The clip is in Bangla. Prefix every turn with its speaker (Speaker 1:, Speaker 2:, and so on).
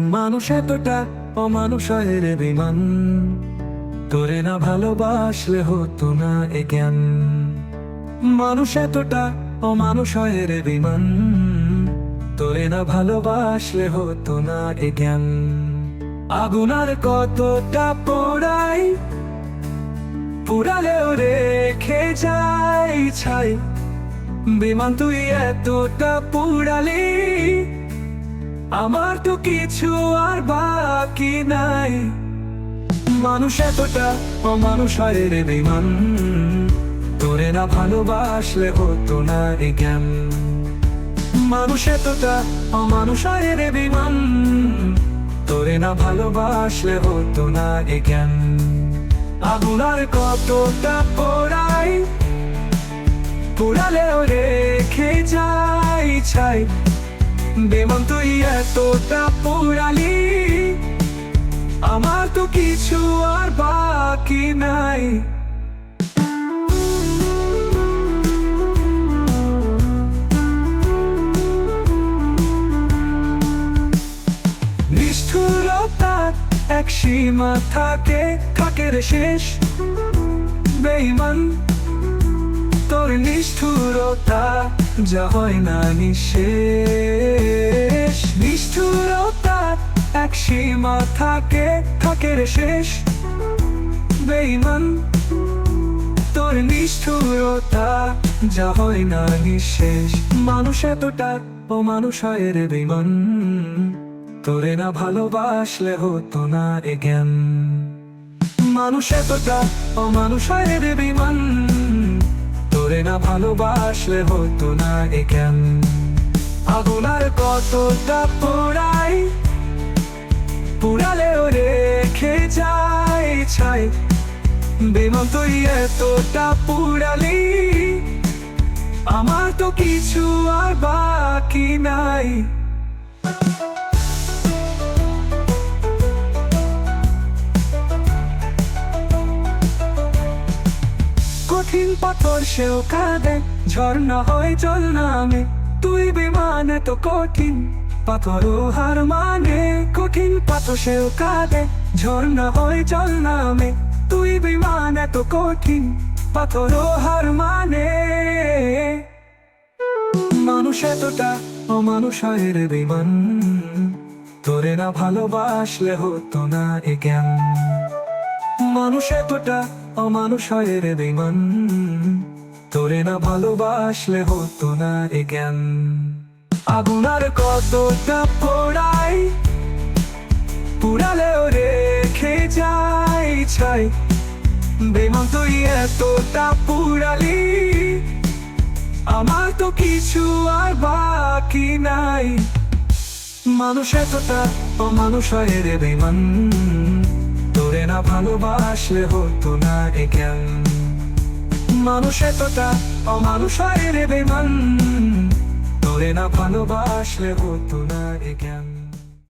Speaker 1: মানুষ এতটা অমানুষ হয় রে বিমান তোরে না ভালোবাসলে হতো না এ জ্ঞান। মানুষ এতটা অমানুষ হয় রে বিমান তোরে না ভালোবাসলে হতো না এ জ্ঞান। আগুনার কতটা পোড়াই পুরালেও রেখে যাই ছাই। বিমান তুই এতটা পুরালি আমার তো কিছু আর বাকি নাই। মানুষ এতটা অমানুষ হয় রে বিমান তোরে না ভালোবাসলে হতো না এ জ্ঞান। মানুষ এতটা অমানুষ হয় রে বিমান তোরে না ভালোবাসলে হতো না এ জ্ঞান। আগুনার কতটা পোড়াই, পোড়ালেও রেখে যাই, ছাই। বেমন তুই এতটা পোড়ালি। আমার তো কিছু আর বাকি নাই। এক সীমা থাকে থাকে রে শেষ। বেইমান নিষ্ঠুরতা যা হয় না নিশেষ। নিষ্ঠুরতা এক সীমা থাকে থাকে রে শেষ। বেইমান তোর নিষ্ঠুরতা যা হয় না নিঃশেষ। মানুষ এতটা ও মানুষ হয় রে বেইমান তোরে না ভালোবাসলে হতো না এ জ্ঞান। মানুষ এতটা ও মানুষ হয় রে বিমান তোরে না ভালোবাসলে হতো না এ জ্ঞান আগুনার কতটা পোড়াই পুরালেও রেখে যাই ছাই। বেমন তুই এতটা পুরালি আমার তো কিছু আর বাকি পাথর সেও কাঁদে, ঝর্ণা হয় জল নামে। তুই বিমানে তো কঠিন, পাথর হার মানে কঠিন। পাথর সেও কাঁদে, ঝর্ণা হয় জল নামে। তুই বিমানে তো কঠিন, পাথর হার মানে। মানুষ এতটা অমানুষ হয় রে বিমান তোরে না ভালোবাসলে হতো না এ জ্ঞান। মানুষ এতটা অমানুষ হয় রে বেমান তোরে না ভালোবাসলে হতো না এ জ্ঞান। আগুনার কতটা পোড়াই পুরালেও রেখে যাই ছাই। বেমান তুই এতটা পুরালি আমার তো কিছু আর বাকি নাই। মানুষ এতটা অমানুষ হয় রে বেমান না ভালোবাসলে হতো না এ জ্ঞান মানুষ এতটা অমানুষ রে বেমান তোরে না ভালোবাসলে হতো না এ জ্ঞান